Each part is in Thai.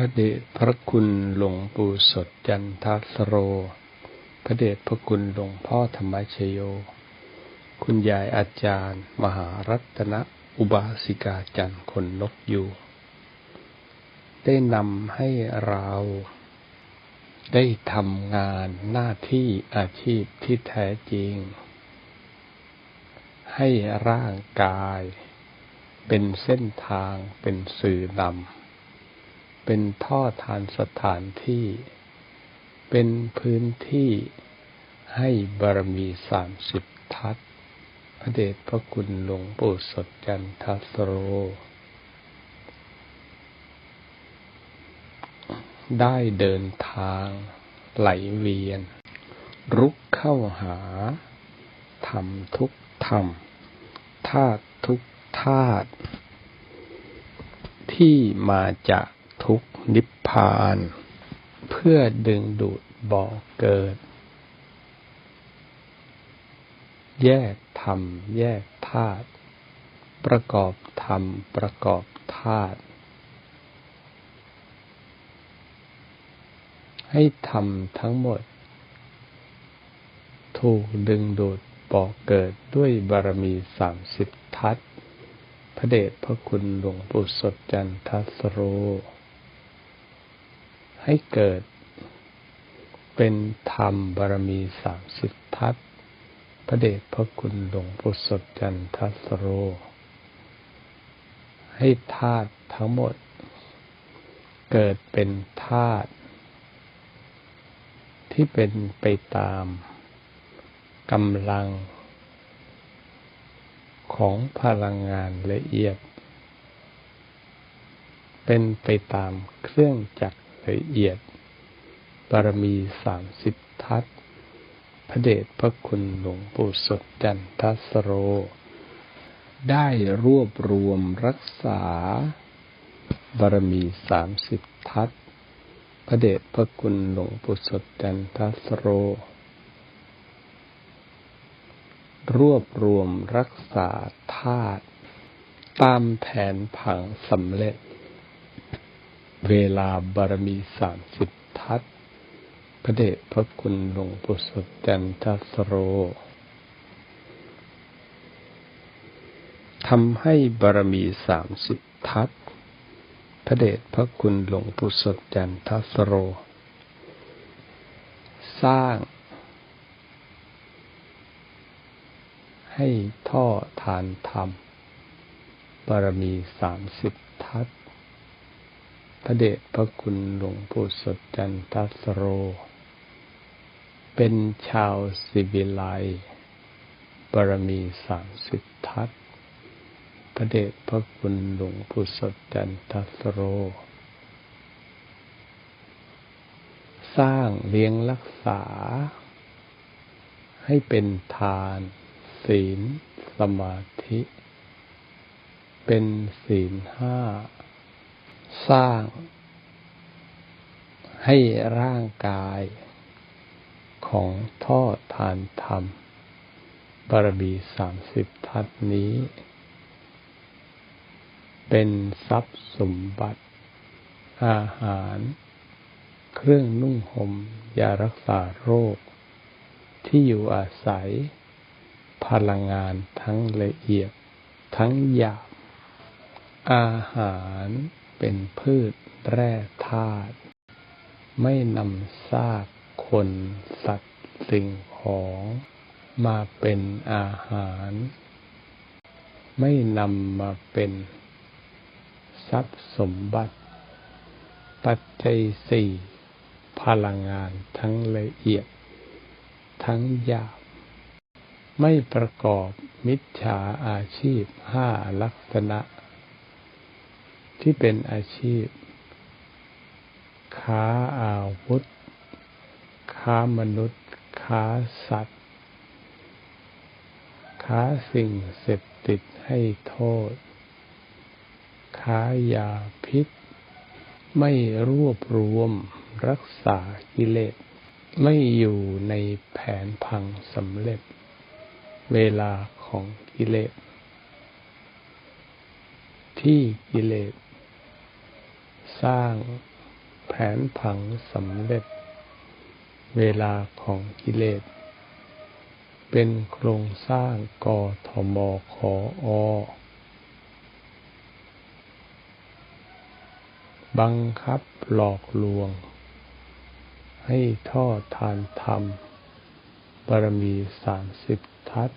ระเดชพระคุณหลวงปู่สดจันทสโร พระเดชพระคุณหลวงพ่อธรรมชโย คุณยายอาจารย์ มหารัตนอุบาสิกาจันคนนกอยู่ ได้นำให้เราได้ทำงานหน้าที่อาชีพที่แท้จริง ให้ร่างกาย เป็นเส้นทางเป็นสื่อนำ เป็นท่อทานสถานที่ เป็นพื้นที่ให้บารมีสามสิบทัศพระเดชพระคุณหลวงปู่สดจันทสโร ได้เดินทางไหลเวียน รุกเข้าหาทำทุกธรรมธาตุทุกธาตุที่มาจากทุก นิพพาน เพื่อดึงดูดบ่อเกิด แยกธรรม แยกธาตุประกอบธรรม ประกอบธาตุให้ธรรมทั้งหมด ถูกดึงดูดบ่อเกิดด้วยบารมีสามสิบทัศพระเดชพระคุณหลวงปู่สดจันทสโร ให้เกิด เป็นธรรมบารมีสามสิบทัศพระเดชพระคุณหลวงปู่สดจันทัสโร ให้ธาตุทั้งหมด เกิดเป็นธาตุที่เป็นไปตามกำลัง ของพลังงานละเอียด เป็นไปตามเครื่องจักร ละเอียดบารมีสามสิบทัศพระเดชพระคุณหลวงปู่สดจันทสโร ได้รวบรวมรักษา บารมีสามสิบทัศพระเดชพระคุณหลวงปู่สดจันทสโร รวบรวมรักษาธาตุตามแผนผังสำเร็จ เวลาบารมีสามสิบทัศพระเดชพระคุณหลวงปู่สดจันทสโรทำให้บารมีสามสิบทัศพระเดชพระคุณหลวงปู่สดจันทสโร สร้าง ให้ท่อทานธรรมบารมีสามสิบทัศ พระเดชพระคุณหลวงปู่สดจันทัสโร เป็นชาวสิบิไลบารมีสามสิบทัศพระเดชพระคุณหลวงปู่สดจันทัสโร สร้างเลี้ยงรักษา ให้เป็นทาน ศีล สมาธิ เป็นศีลห้า สร้างให้ร่างกายของท่อทานธรรม บารมีสามสิบทัศนี้ เป็นทรัพย์สมบัติ อาหาร เครื่องนุ่งหม่มยารักษาโรค ที่อยู่อาศัย พลังงานทั้งละเอียดทั้งหยาบอาหาร เป็นพืชแร่ธาตุไม่นำซากคนสัตว์สิ่งของมาเป็นอาหาร ไม่นำมาเป็นทรัพย์สมบัติ ปัจจัยสี่พลังงานทั้งละเอียด ทั้งหยาบ ไม่ประกอบมิจฉาอาชีพห้าลักษณะ ที่เป็นอาชีพ ค้าอาวุธ ค้ามนุษย์ ค้าสัตว์ ค้าสิ่งเสพติดให้โทษ ค้ายาพิษ ไม่รวบรวมรักษากิเลส ไม่อยู่ในแผนพังสำเร็จ เวลาของกิเลส ที่กิเลส สร้างแผนผังสำเร็จ เวลาของกิเลส เป็นโครงสร้างกทมขออบังคับหลอกลวง ให้ท่อทานธรรมบารมีสามสิบทัศ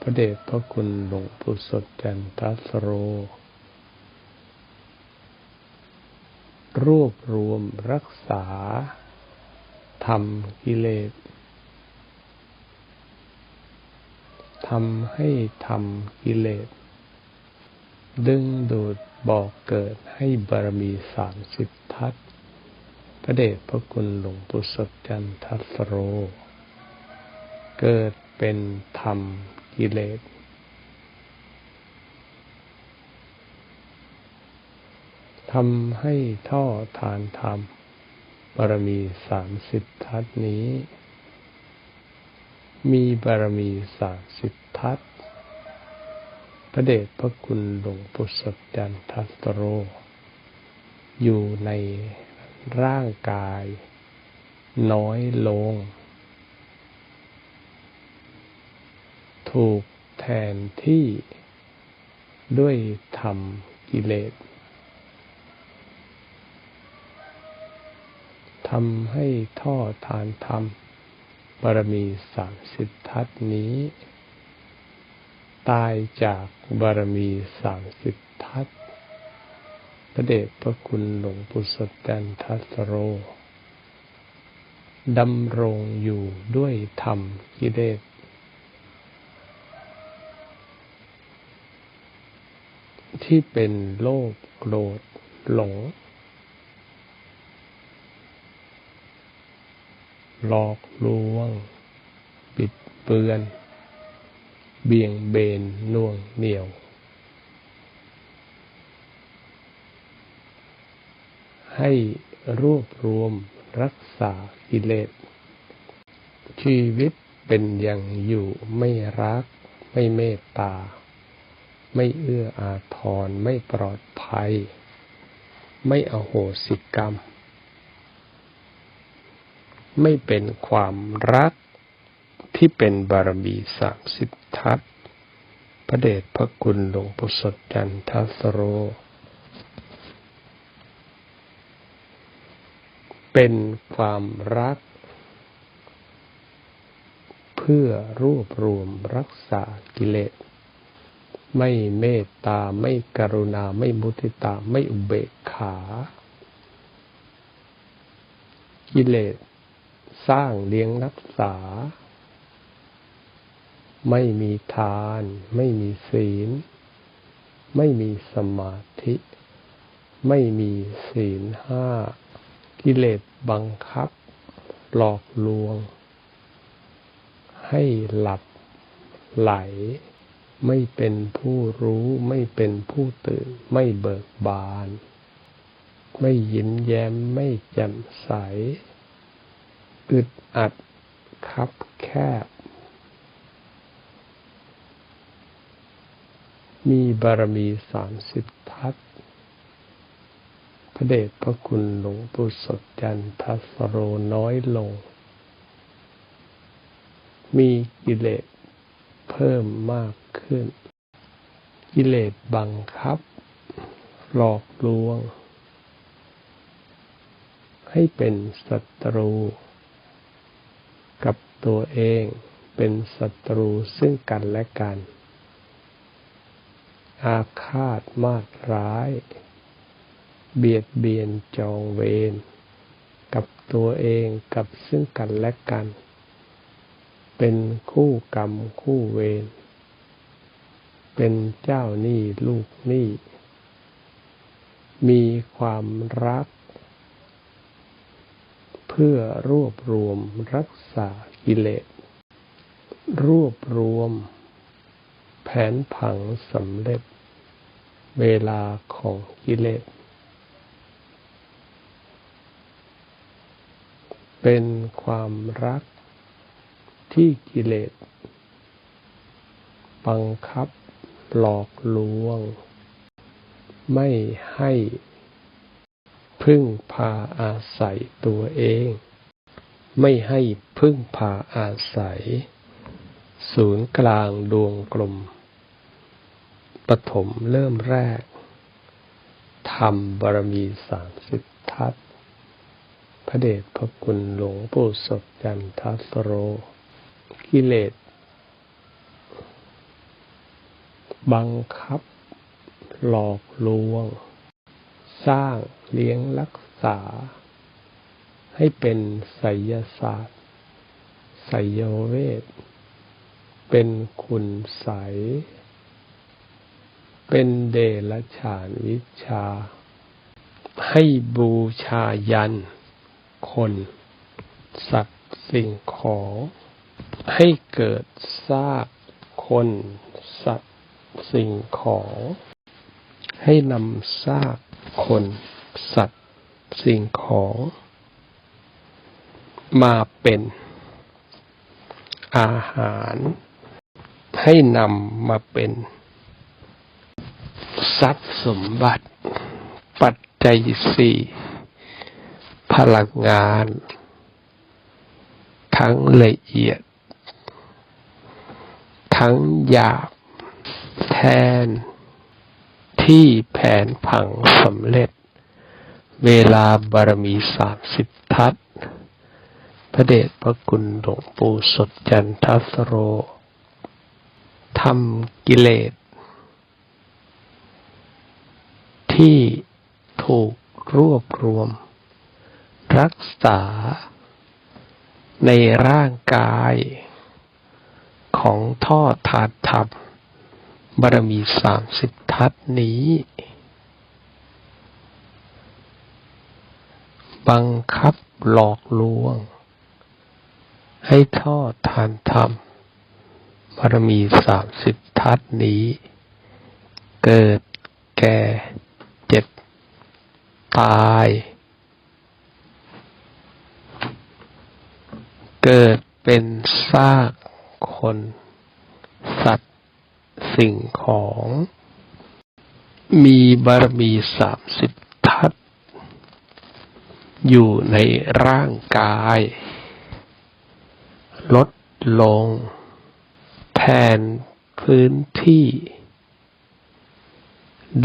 พระเดชพระคุณหลวงปู่สดจันทสโร รวบรวมรักษาทำกิเลสทำให้ทำกิเลส ดึงดูดบอกเกิดให้บารมีสามสิบทัศพระเดชพระคุณหลวงปู่สดจันทสโร เกิดเป็นธรรมกิเลส ทำให้ท่อทานธรรมบารมีสามสิบทัศนี้ มีบารมีสามสิบทัศพระเดชพระคุณหลวงปู่สดจันทัสโร อยู่ในร่างกาย น้อยลง ถูกแทนที่ด้วยธรรมกิเลส ทำให้ท่อทานธรรมบารมีสามสิบทัศนี้ ตายจากบารมีสามสิบทัศพระเดชพระคุณหลวงปู่สดจันทัสโรดำรงอยู่ด้วยธรรมกิเลสที่เป็นโลภโกรธหลง หลอกลวง ปิดเบือน เบี่ยงเบนน่วงเหนียว ให้รวบรวมรักษากิเลส ชีวิตเป็นอย่างอยู่ไม่รัก ไม่เมตตา ไม่เอื้ออาทร ไม่ปลอดภัย ไม่อโหสิกรรม ไม่เป็นความรักที่เป็นบารมีสามสิบทัศพระเดชพระคุณหลวงปู่สดจันทัสโร เป็นความรัก เพื่อรวบรวมรักษากิเลส ไม่เมตตาไม่กรุณาไม่มุทิตาไม่อุเบกขา กิเลส สร้างเลี้ยงรักษา ไม่มีทาน ไม่มีศีล ไม่มีสมาธิ ไม่มีศีลห้า กิเลสบังคับ หลอกลวง ให้หลับไหล ไม่เป็นผู้รู้ ไม่เป็นผู้ตื่น ไม่เบิกบาน ไม่ยิ้มแย้ม ไม่แจ่มใส อึดอัดคับแคบ มีบารมีสามสิบทัศพระเดชพระคุณหลวงปู่สดจันทัสโรน้อยลง มีกิเลสเพิ่มมากขึ้น กิเลสบังคับ หลอกลวง ให้เป็นศัตรู กับตัวเองเป็นศัตรูซึ่งกันและกัน อาฆาตมาดร้าย เบียดเบียนจองเวรกับตัวเองกับซึ่งกันและกัน เป็นคู่กรรมคู่เวร เป็นเจ้าหนี้ลูกหนี้ มีความรัก เพื่อรวบรวมรักษากิเลส รวบรวม แผนผังสำเร็จ เวลาของกิเลส เป็นความรักที่กิเลส บังคับหลอกลวง ไม่ให้ พึ่งพาอาศัยตัวเอง ไม่ให้พึ่งพาอาศัย ศูนย์กลางดวงกลม ปฐมเริ่มแรกทำบารมีสามสิบทัศพระเดชพระคุณหลวงปู่สดจันทัสโร กิเลส บังคับ หลอกลวง สร้าง เลี้ยงรักษา ให้เป็นไสยศาสตร์ไสยเวท เป็นคุณใสยเป็นเดลฉานวิชา ให้บูชายัน คน สัตว์สิ่งของ ให้เกิดซากคน สัตว์สิ่งของ ให้นำซากคน สัตว์ สิ่งของ มาเป็นอาหาร ให้นำมาเป็น ทรัพย์สมบัติ ปัจจัยสี่พลังงาน ทั้งละเอียด ทั้งหยาบ แทน ที่แผนผังสำเร็จ เวลาบารมีสามสิบทัศพระเดชพระคุณหลวงปู่สดจันทัสโรทำกิเลส ที่ถูกรวบรวม รักษา ในร่างกาย ของท่อธาตุธรรมบารมีสามสิบทัศน์นี้ บังคับหลอกลวง ให้ทอดทานธรรมบารมีสามสิบทัศนี้ เกิดแก่เจ็บ ตาย เกิดเป็นซากคน สัตว์ สิ่งของ มีบารมีสามสิบ อยู่ในร่างกาย ลดลง แทนพื้นที่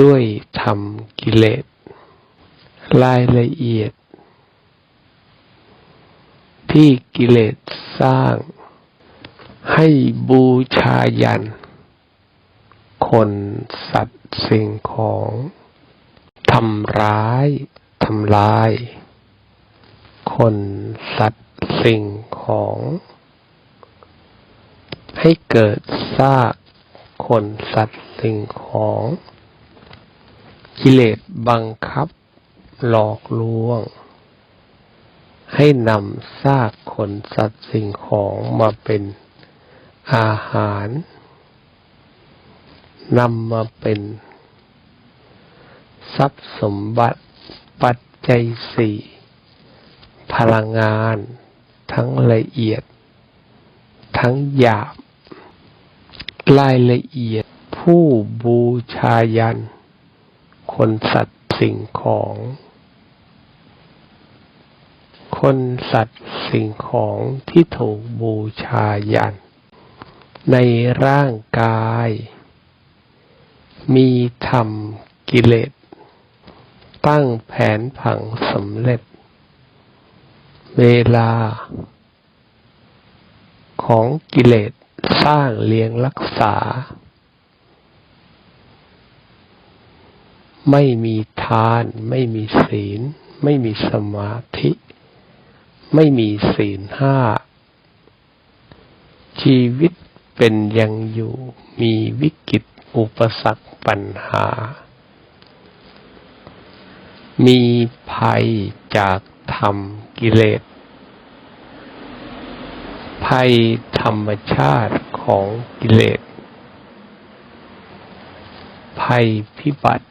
ด้วยธรรมกิเลสรายละเอียด ที่กิเลสสร้าง ให้บูชายัน คนสัตว์สิ่งของ ทำร้าย ทำลาย คน สัตว์ สิ่งของ ให้เกิดซากคน สัตว์ สิ่งของ กิเลสบังคับ หลอกลวง ให้นำซากคน สัตว์ สิ่งของมาเป็นอาหารนำมาเป็น ทรัพย์สมบัติปัจจัยสี่ พลังงาน ทั้งละเอียด ทั้งหยาบรายละเอียดผู้บูชายัน คนสัตว์สิ่งของ คนสัตว์สิ่งของที่ถูกบูชายัน ในร่างกาย มีธรรมกิเลส ตั้งแผนผังสำเร็จ เวลา ของกิเลสสร้างเลี้ยงรักษา ไม่มีทาน ไม่มีศีล ไม่มีสมาธิ ไม่มีศีลห้า ชีวิตเป็นยังอยู่มีวิกฤตอุปสรรคปัญหา มีภัยจาก ธรรมกิเลส ภัยธรรมชาติของกิเลส ภัยพิบัติ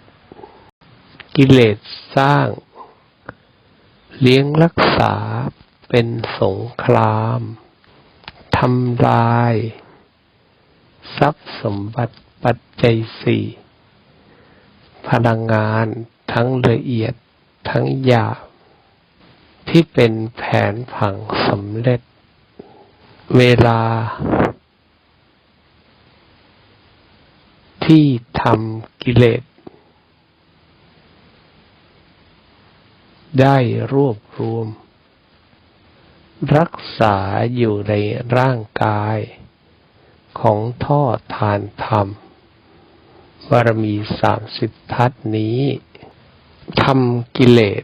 กิเลสสร้าง เลี้ยงรักษาเป็นสงครามทำลาย ทรัพย์สมบัติปัจจัยสี่พลังงานทั้งละเอียดทั้งหยาบ ที่เป็นแผนผังสำเร็จ เวลา ที่ทำกิเลส ได้รวบรวม รักษาอยู่ในร่างกาย ของท่อทานธรรมบารมีสามสิบทัศนี้ทำกิเลส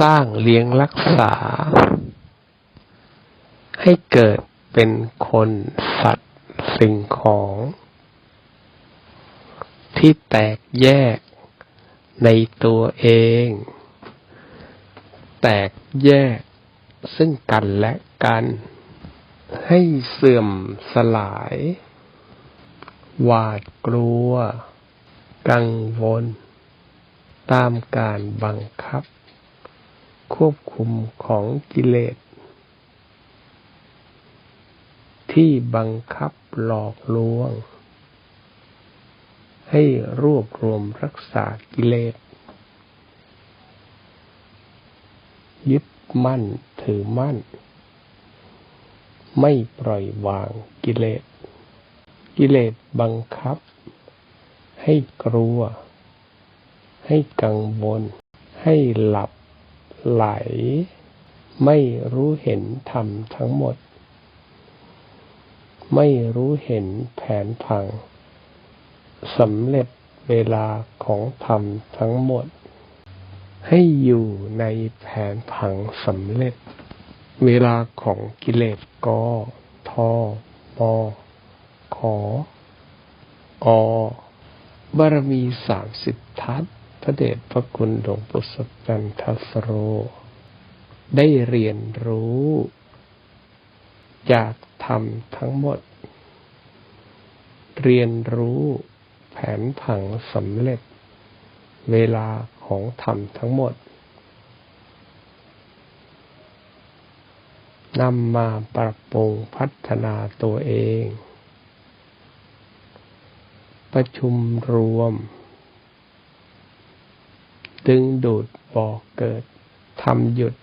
สร้างเลี้ยงรักษา ให้เกิดเป็นคนสัตว์สิ่งของ ที่แตกแยกในตัวเอง แตกแยกซึ่งกันและกัน ให้เสื่อมสลาย หวาดกลัว กังวล ตามการบังคับ ควบคุมของกิเลส ที่บังคับหลอกลวง ให้รวบรวมรักษากิเลส ยึดมั่นถือมั่น ไม่ปล่อยวางกิเลส กิเลสบังคับ ให้กลัว ให้กังวลให้หลับ ไหล ไม่รู้เห็นธรรมทั้งหมด ไม่รู้เห็นแผนผังสำเร็จเวลาของธรรมทั้งหมด ให้อยู่ในแผนผังสำเร็จ เวลาของกิเลสก็ทอบอขออบารมีสามสิบทัศ พระเดชพระคุณหลวงปู่สดจันทสโร ได้เรียนรู้จากธรรมทั้งหมด เรียนรู้แผนผังสำเร็จ เวลาของธรรมทั้งหมดนำมาปรับปรุงพัฒนาตัวเอง ประชุมรวม ดึงดูดบ่อเกิดทำหยุด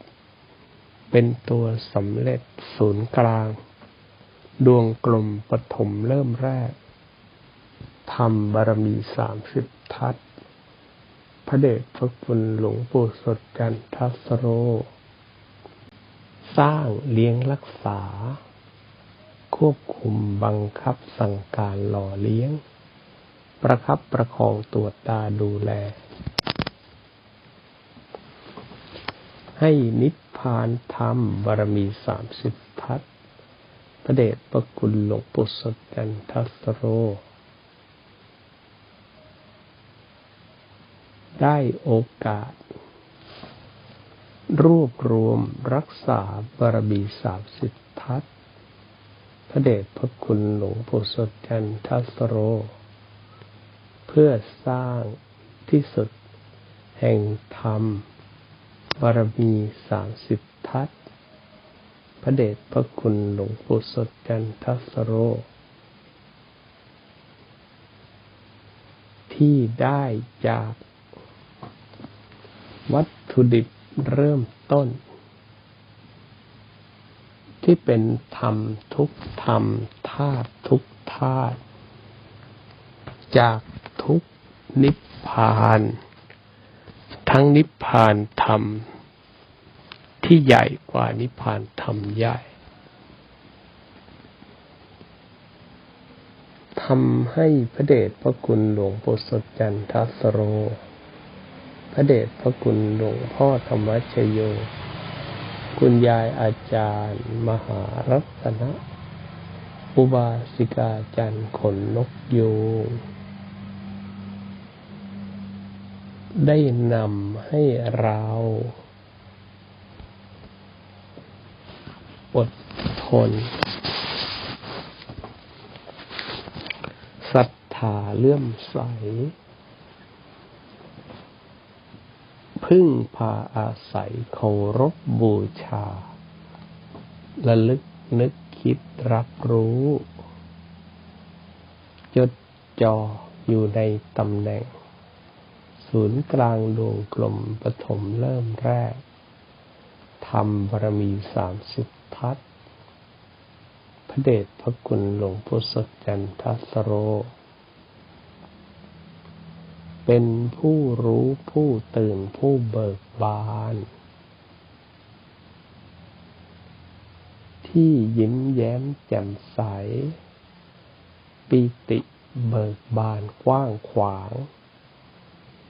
เป็นตัวสำเร็จศูนย์กลาง ดวงกลมปฐมเริ่มแรกทำบารมีสามสิบทัศพระเดชพระคุณหลวงปู่สดกันทัสโร สร้างเลี้ยงรักษา ควบคุมบังคับสั่งการหล่อเลี้ยง ประคับประคองตัวจตาดูแล ให้นิพพานธรรมบารมีสามสิบทัศพระเดชพระคุณหลวงปู่สดกันทัสโร ได้โอกาส รวบรวมรักษาบารมีสามสิบทัศพระเดชพระคุณหลวงปู่สดจันทัสโร เพื่อสร้างที่สุดแห่งธรรม บารมีสามสิบทัศพระเดชพระคุณหลวงปู่สดจันทัสโร ที่ได้จากวัตถุดิบเริ่มต้น ที่เป็นธรรมทุกธรรมธาตุทุกธาตุจากทุกนิพพาน ทั้งนิพพานธรรม ที่ใหญ่กว่านิพพานธรรมใหญ่ทำให้พระเดชพระคุณหลวงปู่สดจันทสโร พระเดชพระคุณหลวงพ่อธรรมชโย คุณยายอาจารย์ มหารัตนะ อุบาสิกาจันทร์ขนนกยูง ได้นำให้เราอดทนศรัทธาเลื่อมใส พึ่งพาอาศัยเคารพบูชาระลึกนึกคิดรับรู้ จดจ่ออยู่ในตำแหน่ง ศูนย์กลางดวงกลมปฐมเริ่มแรกทำบารมีสามสิบทัศพระเดชพระคุณหลวงปู่สดจันทัสโร เป็นผู้รู้ผู้ตื่นผู้เบิกบาน ที่ยิ้มแย้มแจ่มใส ปิติเบิกบานกว้างขวาง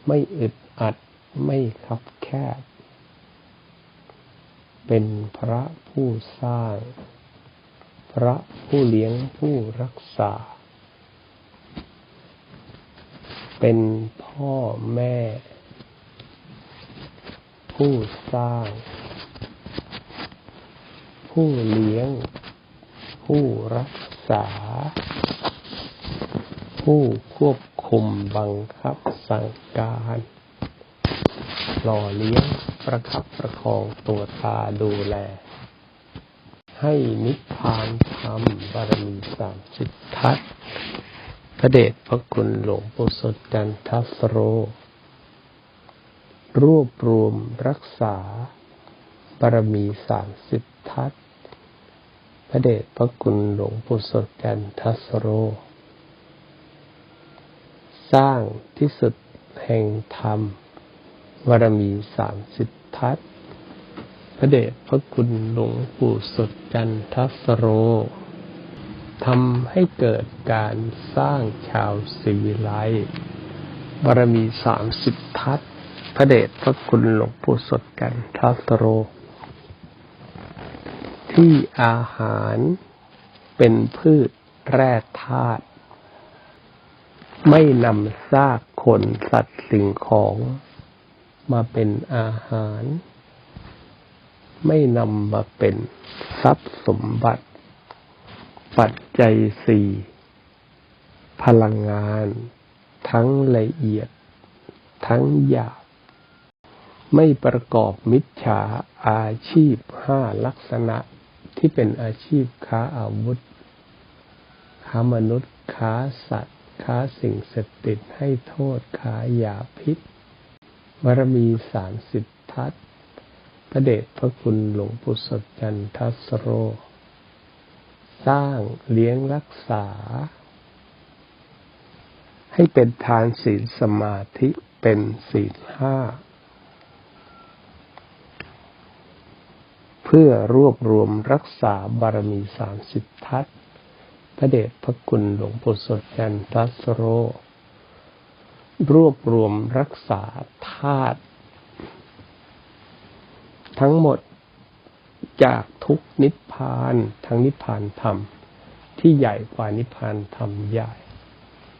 ไม่อึดอัดไม่คับแคบ เป็นพระผู้สร้าง พระผู้เลี้ยงผู้รักษา เป็นพ่อแม่ ผู้สร้าง ผู้เลี้ยง ผู้รักษา ผู้ควบ คุมบังคับสั่งการหล่อเลี้ยงประคับประคองตัวตาดูแล ให้นิพพานธรรมบารมีสามสิบทัศพระเดชพระคุณหลวงปู่สดจันทัสโร รวบรวมรักษาบารมีสามสิบทัศพระเดชพระคุณหลวงปู่สดจันทัสโร สร้างที่สุดแห่งธรรมบารมีสามสิบทัศพระเดชพระคุณหลวงปู่สดจันทัสโรทำให้เกิดการสร้างชาวศิวิไลบารมีสามสิบทัศพระเดชพระคุณหลวงปู่สดจันทัสโร ที่อาหารเป็นพืชแร่ธาตุ ไม่นำซากคนสัตว์สิ่งของมาเป็นอาหาร ไม่นำมาเป็นทรัพย์สมบัติ ปัจจัยสี่พลังงาน ทั้งละเอียด ทั้งหยาบไม่ประกอบมิจฉาอาชีพห้าลักษณะที่เป็นอาชีพค้าอาวุธ ค้ามนุษย์ค้าสัตว์ ค้าสิ่งเสพติดให้โทษค้ายาพิษ บารมีสามสิบทัศพระเดชพระคุณหลวงปู่สดจันทัสโร สร้างเลี้ยงรักษา ให้เป็นทานศีลสมาธิเป็นศีลห้า เพื่อรวบรวมรักษาบารมีสามสิบทัศน์ พระเดชพระคุณหลวงปู่สดจันทัสโร รวบรวมรักษาธาตุทั้งหมดจากทุกนิพพานทั้งนิพพานธรรม ที่ใหญ่กว่านิพพานธรรมใหญ่